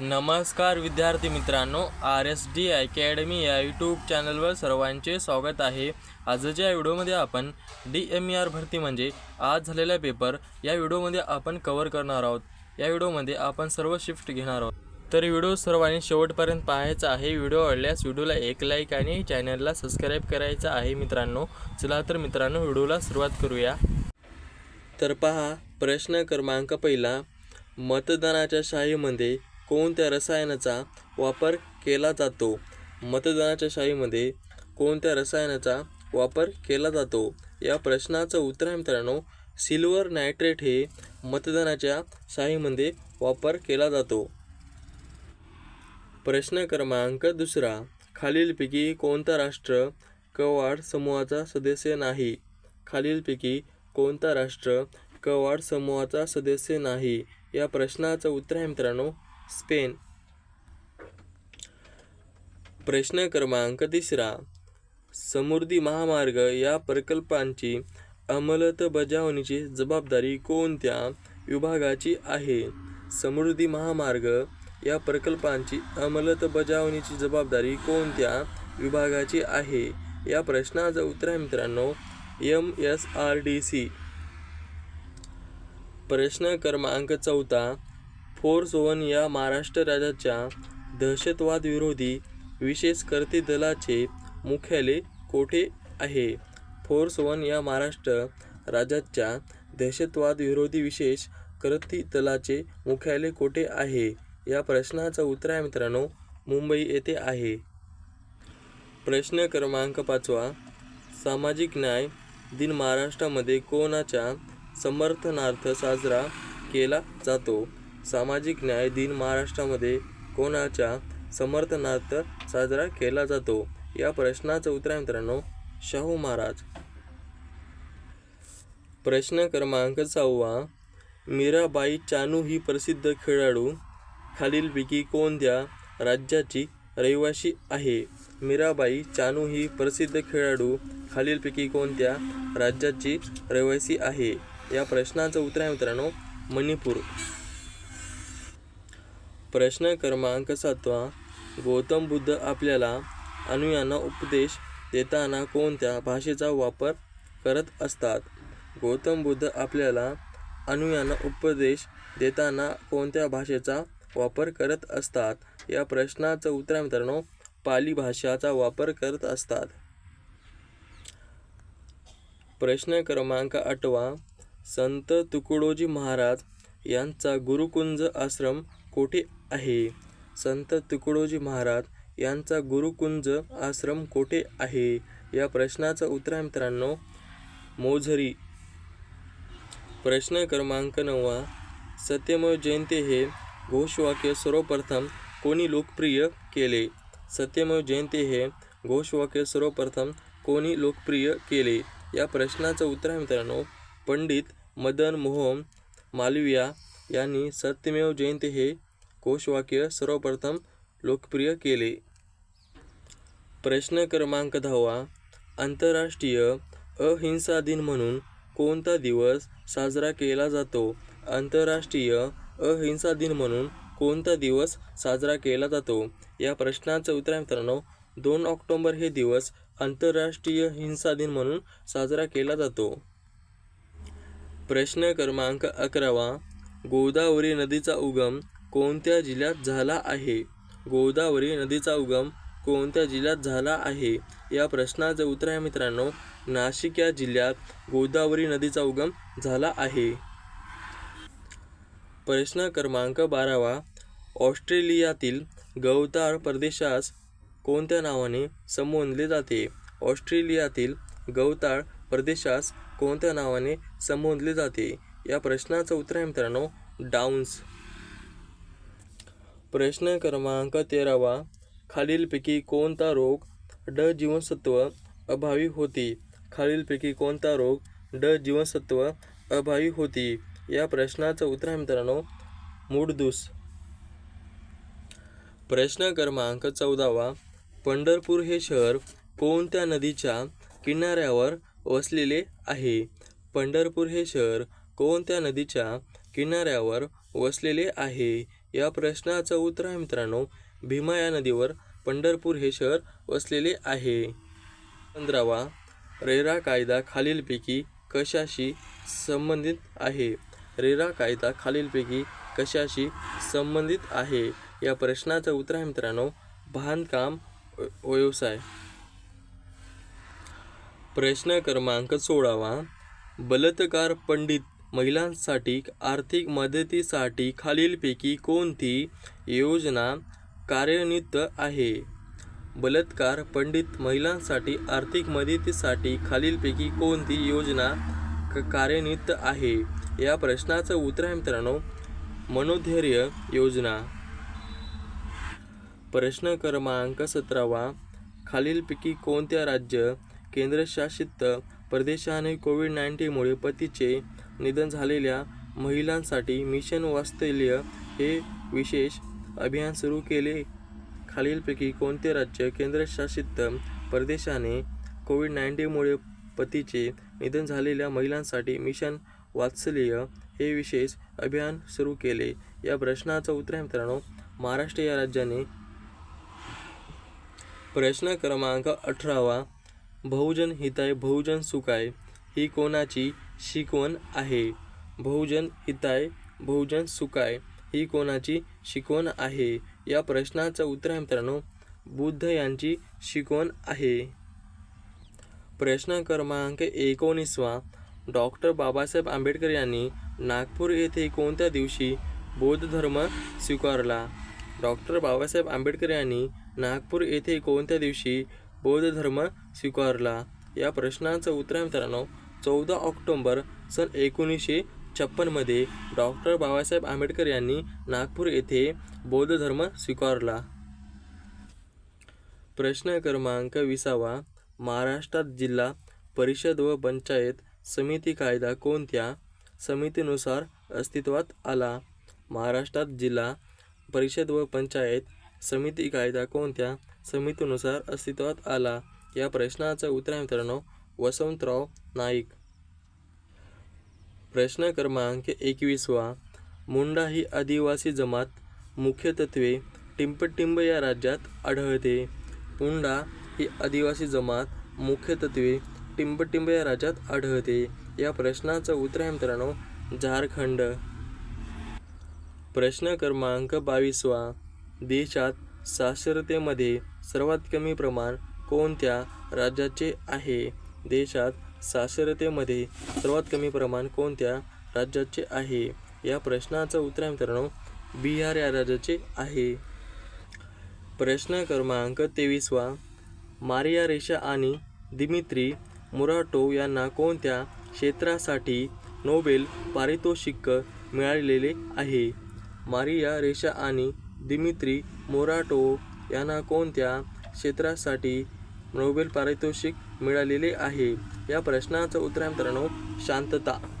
नमस्कार विद्यार्थी मित्रांनो आर एस डी अकॅडमी या यूट्यूब चॅनलवर सर्वांचे स्वागत आहे. आजच्या व्हिडिओमध्ये आपण डी एम ई आर भरती म्हणजे आज झालेला पेपर या व्हिडिओमध्ये आपण कवर करणार आहोत. या व्हिडिओमध्ये आपण सर्व शिफ्ट घेणार आहोत. तर व्हिडिओ सर्वांनी शेवटपर्यंत पाहायचा आहे. व्हिडिओ आवडल्यास व्हिडिओला एक लाईक आणि चॅनलला सबस्क्राईब करायचा आहे मित्रांनो. चला तर मित्रांनो व्हिडिओला सुरुवात करूया. तर पहा प्रश्न क्रमांक पहिला मतदानाच्या शाहीमध्ये कोणत्या रसायनाचा वापर केला जातो? मतदानाच्या शाहीमध्ये कोणत्या रसायनाचा वापर केला जातो? या प्रश्नाचं उत्तर आहे मित्रांनो सिल्वर नायट्रेट हे मतदानाच्या शाहीमध्ये वापर केला जातो. प्रश्न क्रमांक दुसरा खालीलपैकी कोणता राष्ट्र कवाड समूहाचा सदस्य नाही? खालीलपैकी कोणता राष्ट्र कवाड समूहाचा सदस्य नाही? या प्रश्नाचं उत्तर आहे मित्रांनो स्पेन. प्रश्न क्रमांक तिसरा. समृद्धी महामार्ग या प्रकल्पांची अंमलबजावणीची जबाबदारी कोणत्या विभागाची आहे? समृद्धी महामार्ग या प्रकल्पांची अंमलबजावणीची जबाबदारी कोणत्या विभागाची आहे? या प्रश्नाचं उत्तर आहे मित्रांनो M S R D C प्रश्न क्रमांक चौथा. फोर्स वन या महाराष्ट्र राज्याच्या दहशतवाद विरोधी विशेष कृती दलाचे मुख्यालय कोठे आहे? फोर्स वन या महाराष्ट्र राज्याच्या दहशतवाद विरोधी विशेष कृती दलाचे मुख्यालय कोठे आहे? या प्रश्नाचं उत्तर आहे मित्रांनो मुंबई येथे आहे. प्रश्न क्रमांक पाचवा. सामाजिक न्याय दिन महाराष्ट्रामध्ये कोणाच्या समर्थनार्थ साजरा केला जातो? सामाजिक न्याय दिन महाराष्ट्रामध्ये कोणाच्या समर्थनार्थ साजरा केला जातो? या प्रश्नाचं उत्तर आहे मित्रांनो शाहू महाराज. प्रश्न क्रमांक सहावा. मीराबाई चानू ही प्रसिद्ध खेळाडू. खालीलपैकी कोणत्या राज्याची रहिवासी आहे? मीराबाई चानू ही प्रसिद्ध खेळाडू. खालीलपैकी कोणत्या राज्याची रहिवासी आहे? या प्रश्नाचं उत्तर आहे मित्रांनो मणिपूर. प्रश्न क्रमांक सातवा. गौतम बुद्ध आपल्याला अनुयांना उपदेश देताना कोणत्या भाषेचा वापर करत असतात? गौतम बुद्ध आपल्याला अनुयांना उपदेश देताना कोणत्या भाषेचा वापर करत असतात? या प्रश्नाचं उत्तर मित्रांनो पाली भाषाचा वापर करत असतात. प्रश्न क्रमांक आठवा. संत तुकडोजी महाराज यांचा गुरुकुंज आश्रम कोठे आहे? संत तुकडोजी महाराज यांचा गुरुकुंज आश्रम कोठे आहे? या प्रश्नाचं उत्तर आहे मित्रांनो मोझरी. प्रश्न क्रमांक नववा. सत्यमेव जयंती हे घोषवाक्य सर्वप्रथम कोणी लोकप्रिय केले? सत्यमेव जयंती हे घोषवाक्य सर्वप्रथम कोणी लोकप्रिय केले? या प्रश्नाचं उत्तर आहे मित्रांनो पंडित मदन मोहन मालविया यांनी सत्यमेव जयंती हे कोशवाक्य सर्वप्रथम लोकप्रिय केले. प्रश्न क्रमांक दहावा आंतरराष्ट्रीय अहिंसा दिन म्हणून कोणता दिवस साजरा केला जातो? आंतरराष्ट्रीय अहिंसा दिन म्हणून कोणता दिवस साजरा केला जातो? या प्रश्नाचं उत्तर आहे मित्रांनो दोन ऑक्टोंबर हे दिवस आंतरराष्ट्रीय हिंसा दिन म्हणून साजरा केला जातो. प्रश्न क्रमांक अकरावा गोदावरी नदीचा उगम कोणत्या जिल्ह्यात झाला आहे? गोदावरी नदीचा उगम कोणत्या जिल्ह्यात झाला आहे? या प्रश्नाचं उत्तर आहे मित्रांनो नाशिक या जिल्ह्यात गोदावरी नदीचा उगम झाला आहे. प्रश्न क्रमांक बारावा. ऑस्ट्रेलियातील गवताळ प्रदेशास कोणत्या नावाने संबोधले जाते? ऑस्ट्रेलियातील गवताळ प्रदेशास कोणत्या नावाने संबोधले जाते? या प्रश्नाचं उत्तर आहे मित्रांनो डाउन्स प्रश्न क्रमांक तेरावा. खालीलपैकी कोणता रोग ड जीवनसत्व अभावी होती? खालीलपैकी कोणता रोग ड जीवनसत्व अभावी होती? या प्रश्नाचं उत्तर आहे मित्रांनो मूडदूस. प्रश्न क्रमांक चौदावा. पंढरपूर हे शहर कोणत्या नदीच्या किनाऱ्यावर वसलेले आहे? पंढरपूर हे शहर कोणत्या नदीच्या किनाऱ्यावर वसलेले आहे? या प्रश्नाचं उत्तर आहे मित्रांनो भीमा या नदीवर पंढरपूर हे शहर वसलेले आहे. पंधरावा रेरा कायदा खालीलपैकी कशाशी संबंधित आहे? रेरा कायदा खालीलपैकी कशाशी संबंधित आहे? या प्रश्नाचं उत्तर आहे मित्रांनो बांधकाम व्यवसाय. प्रश्न क्रमांक सोळावा बलतकार पंडित महिलांसाठी आर्थिक मदतीसाठी खालीलपैकी कोणती योजना कार्यान्वित आहे? बलात्कार पंडित महिलांसाठी आर्थिक मदतीसाठी खालीलपैकी कोणती योजना क- कार्यान्वित आहे? या प्रश्नाचं उत्तर आहे मित्रांनो मनोधैर्य योजना. प्रश्न क्रमांक सतरावा. खालीलपैकी कोणत्या राज्य केंद्रशासित प्रदेशाने कोविड नाईन्टीनमुळे पतीचे निधन झालेल्या महिलांसाठी मिशन वास्तल्य हे विशेष अभियान सुरू केले. खालीलपैकी कोणते राज्य केंद्रशासित प्रदेशाने कोविड नाईन्टीनमुळे पतीचे निधन झालेल्या महिलांसाठी मिशन वात्सल्य हे विशेष अभियान सुरू केले? या प्रश्नाचं उत्तर आहे मित्रांनो महाराष्ट्र या राज्याने. प्रश्न क्रमांक अठरावा बहुजन हिताय बहुजन सुखाय ही कोणाची? शिकवण आहे. बहुजन हिताय बहुजन सुखाय ही कोणाची शिकवण आहे? या प्रश्नाचं उत्तर आहे मित्रांनो बुद्ध यांची शिकवण आहे. प्रश्न क्रमांक एकोणीसवा. डॉक्टर बाबासाहेब आंबेडकर यांनी नागपूर येथे कोणत्या दिवशी बौद्ध धर्म स्वीकारला? डॉक्टर बाबासाहेब आंबेडकर यांनी नागपूर येथे कोणत्या दिवशी बौद्ध धर्म स्वीकारला? या प्रश्नाचं उत्तर आहे मित्रांनो चौदा ऑक्टोंबर सन एकोणीसशे छप्पनमध्ये डॉक्टर बाबासाहेब आंबेडकर यांनी नागपूर येथे बौद्ध धर्म स्वीकारला. प्रश्न क्रमांक विसावा. महाराष्ट्रात जिल्हा परिषद व पंचायत समिती कायदा कोणत्या समितीनुसार अस्तित्वात आला? महाराष्ट्रात जिल्हा परिषद व पंचायत समिती कायदा कोणत्या समितीनुसार अस्तित्वात आला? या प्रश्नाचं उत्तर मित्रांनो वसंतराव नाईक. प्रश्न क्रमांक एकवीसवा मुंडा ही आदिवासी जमात मुख्यतत्वे टिंपटिंब या राज्यात आढळते. मुंडा ही आदिवासी जमात मुख्यतत्वे टिंबटिंब या राज्यात आढळते. या प्रश्नाचं उत्तर आहे मित्रांनो झारखंड. प्रश्न क्रमांक बावीसवा देशात साक्षरतेमध्ये सर्वात कमी प्रमाण कोणत्या राज्याचे आहे? देशात साक्षरतेमध्ये सर्वात कमी प्रमाण कोणत्या राज्याचे आहे? या प्रश्नाचं उत्तर आहे मित्रांनो बिहार या राज्याचे आहे. प्रश्न क्रमांक तेवीसवा मारिया रेशा आणि दिमित्री मुराटो यांना कोणत्या क्षेत्रासाठी नोबेल पारितोषिक मिळालेले आहे? मारिया रेशा आणि दिमित्री मोराटो यांना कोणत्या क्षेत्रासाठी नोबेल पारितोषिक मिळालेले आहे. या प्रश्नाचं उत्तर आहे मित्रांनो शांतता.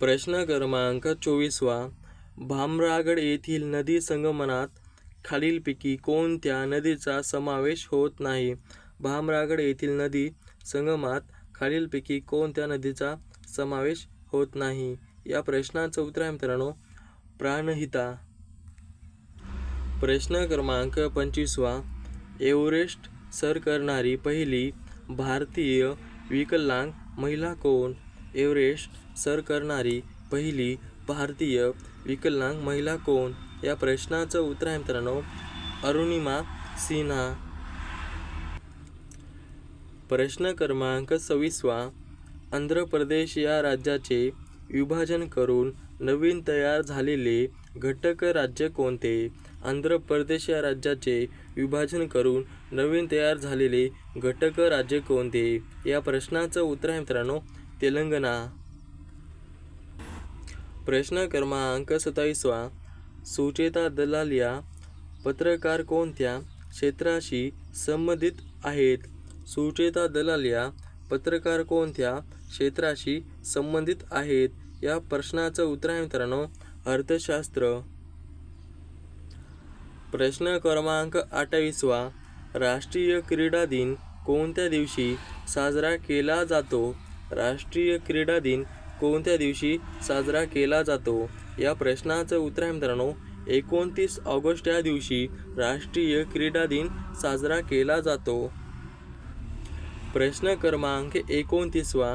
प्रश्न क्रमांक चोवीसवा. भामरागड येथील नदी संगमनात खालीलपैकी कोणत्या नदीचा समावेश होत नाही? भामरागड येथील नदी संगमात खालीलपैकी कोणत्या नदीचा समावेश होत नाही? या प्रश्नाचं उत्तर आहे मित्रांनो प्राणहिता. प्रश्न क्रमांक पंचवीसवा. एव्हरेस्ट सर करणारी पहिली भारतीय विकलांग महिला कोण? एव्हरेस्ट सर करणारी पहिली भारतीय विकलांग महिला कोण? या प्रश्नाचं उत्तर आहे मित्रांनो अरुणिमा सिन्हा. प्रश्न क्रमांक सव्वीसवा. आंध्र प्रदेश या राज्याचे विभाजन करून नवीन तयार झालेले घटक राज्य कोणते? आंध्र प्रदेश या राज्याचे विभाजन करून नवीन तयार झालेले घटक राज्य कोणते? या प्रश्नाचं उत्तर आहे मित्रांनो तेलंगणा. प्रश्न क्रमांक सत्तावीसवा. सुचेता दलाल या पत्रकार कोणत्या क्षेत्राशी संबंधित आहेत? सुचेता दलाल या पत्रकार कोणत्या क्षेत्राशी संबंधित आहेत? या प्रश्नाचं उत्तर आहे मित्रांनो अर्थशास्त्र. प्रश्न क्रमांक अठ्ठावीसवा राष्ट्रीय क्रीडा दिन कोणत्या दिवशी साजरा केला जातो? राष्ट्रीय क्रीडा दिन कोणत्या दिवशी साजरा केला जातो? या प्रश्नाचं उत्तर आहे मित्रांनो एकोणतीस ऑगस्ट या दिवशी राष्ट्रीय क्रीडा दिन साजरा केला जातो. प्रश्न क्रमांक एकोणतीसवा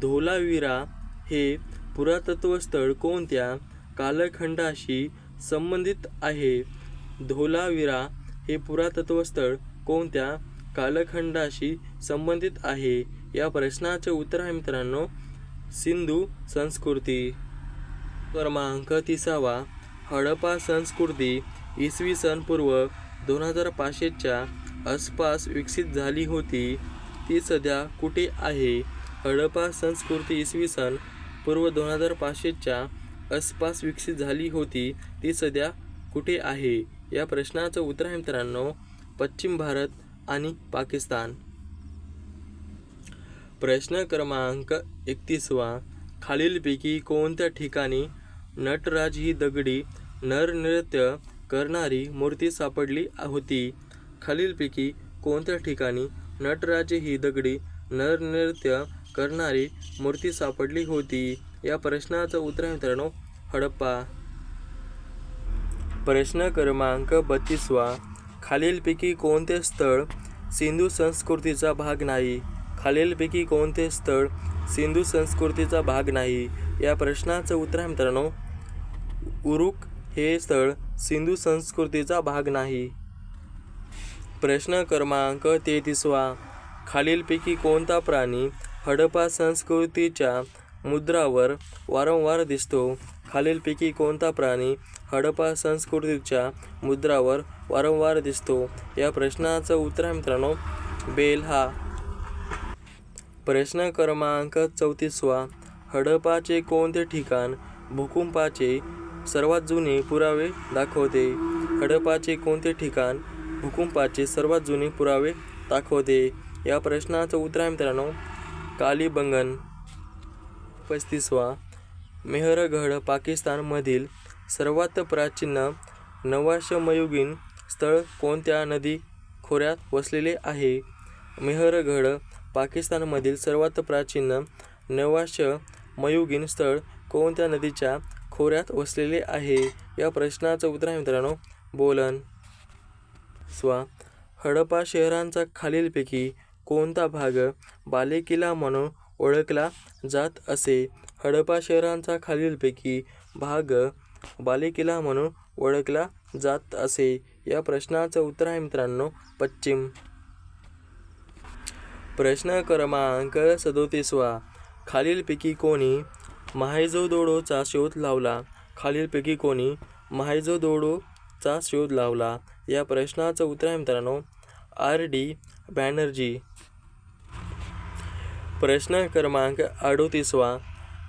धोलावीरा हे पुरातत्व स्थळ कोणत्या कालखंडाशी संबंधित आहे? धोलावीरा हे पुरातत्व स्थळ कोणत्या कालखंडाशी संबंधित आहे? या प्रश्नाचे उत्तर आहे मित्रांनो सिंधू संस्कृती. क्रमांक तिसावा. हडप्पा संस्कृती इसवी सन पूर्व दोन हजार पाचशेच्या आसपास विकसित झाली होती. ती सध्या कुठे आहे? हडप्पा संस्कृती इसवी सन पूर्व दोन हजार पाचशेच्या आसपास विकसित झाली होती. ती सध्या कुठे आहे? या प्रश्नाचं उत्तर आहे मित्रांनो पश्चिम भारत आणि पाकिस्तान. प्रश्न क्रमांक एकतीसवा खालीलपैकी कोणत्या ठिकाणी नटराज ही दगडी नरनृत्य करणारी मूर्ती सापडली होती? खालीलपैकी कोणत्या ठिकाणी नटराज ही दगडी नरनृत्य करणारी मूर्ती सापडली होती? या प्रश्नाचं उत्तर आहे मित्रांनो हडप्पा. प्रश्न क्रमांक बत्तीसवा. खालीलपैकी कोणते स्थळ सिंधू संस्कृतीचा भाग नाही? खालीलपैकी कोणते स्थळ सिंधू संस्कृतीचा भाग नाही? या प्रश्नाचं उत्तर आहे मित्रांनो उरुक हे स्थळ सिंधू संस्कृतीचा भाग नाही. प्रश्न क्रमांक तेहतीसवा. खालीलपैकी कोणता प्राणी हडप्पा संस्कृतीच्या मुद्रावर वारंवार दिसतो? खालीलपैकी कोणता प्राणी हडप्पा संस्कृतीच्या मुद्रावर वारंवार दिसतो? या प्रश्नाचं उत्तर आहे मित्रांनो बेल हा. प्रश्न क्रमांक चौतीसवा. हडप्पाचे कोणते ठिकाण भूकंपाचे सर्वात जुने पुरावे दाखवते? हडप्पाचे कोणते ठिकाण भूकंपाचे सर्वात जुने पुरावे दाखवते? या प्रश्नाचं उत्तर आहे मित्रांनो कालीबंगन. पस्तीसवा. मेहरगढ पाकिस्तानमधील सर्वात प्राचीन नवाश्मयुगीन स्थळ कोणत्या नदी खोऱ्यात वसलेले आहे? मेहरगढ पाकिस्तानमधील सर्वात प्राचीन नवाश्मयुगीन स्थळ कोणत्या नदीच्या खोऱ्यात वसलेले आहे? या प्रश्नाचं उत्तर आहे मित्रांनो बोलन. स्वा. हडप्पा शहरांचा खालीलपैकी कोणता भाग बालेकिल्ला म्हणून ओळखला जात असे? हडप्पा शहरांचा खालीलपैकी भाग बालेकिल्ला म्हणून ओळखला जात असे. या प्रश्नाचं उत्तर आहे मित्रांनो पश्चिम. प्रश्न क्रमांक सदोतीसवा. खालीलपैकी कोणी महायजोदोडोचा शोध लावला? खालीलपैकी कोणी महायजोदोडोचा शोध लावला? या प्रश्नाचं उत्तर आहे मित्रांनो आर डी बॅनर्जी. प्रश्न क्रमांक अडोतीसवा.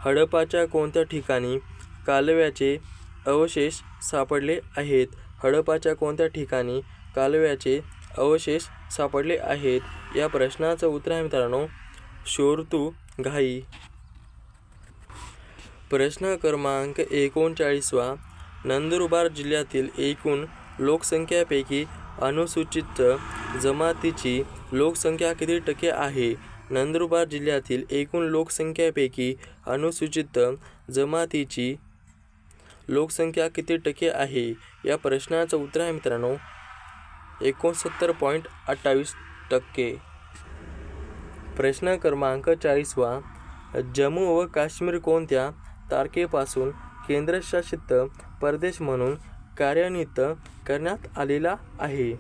हडप्पाच्या कोणत्या ठिकाणी कालव्याचे अवशेष सापडले आहेत? हडप्पाच्या कोणत्या ठिकाणी कालव्याचे अवशेष सापडले आहेत? या प्रश्नाचं उत्तर आहे मित्रांनो शोरतू घाई. प्रश्न क्रमांक एकोणचाळीसवा नंदुरबार जिल्ह्यातील एकूण लोकसंख्यापैकी अनुसूचित जमातीची लोकसंख्या किती टक्के आहे? नंदुरबार जिल्ह्यातील एकूण लोकसंख्येपैकी अनुसूचित जमातीची लोकसंख्या किती टक्के आहे? या प्रश्नाचं उत्तर आहे मित्रांनो एकोणसत्तर पॉईंट अठ्ठावीस टक्के. प्रश्न क्रमांक चाळीसवा जम्मू व काश्मीर कोणत्या तारखेपासून केंद्रशासित प्रदेश म्हणून कार्यान्वित करण्यात आलेला आहे?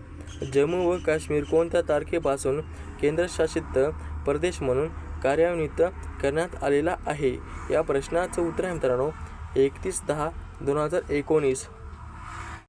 जम्मू व काश्मीर कोणत्या तारखेपासून केंद्रशासित प्रदेश म्हणून कार्यान्वित करण्यात आलेला आहे. या प्रश्नाचं उत्तर आहे मित्रांनो एकतीस दहा दोन हजार एकोणीस.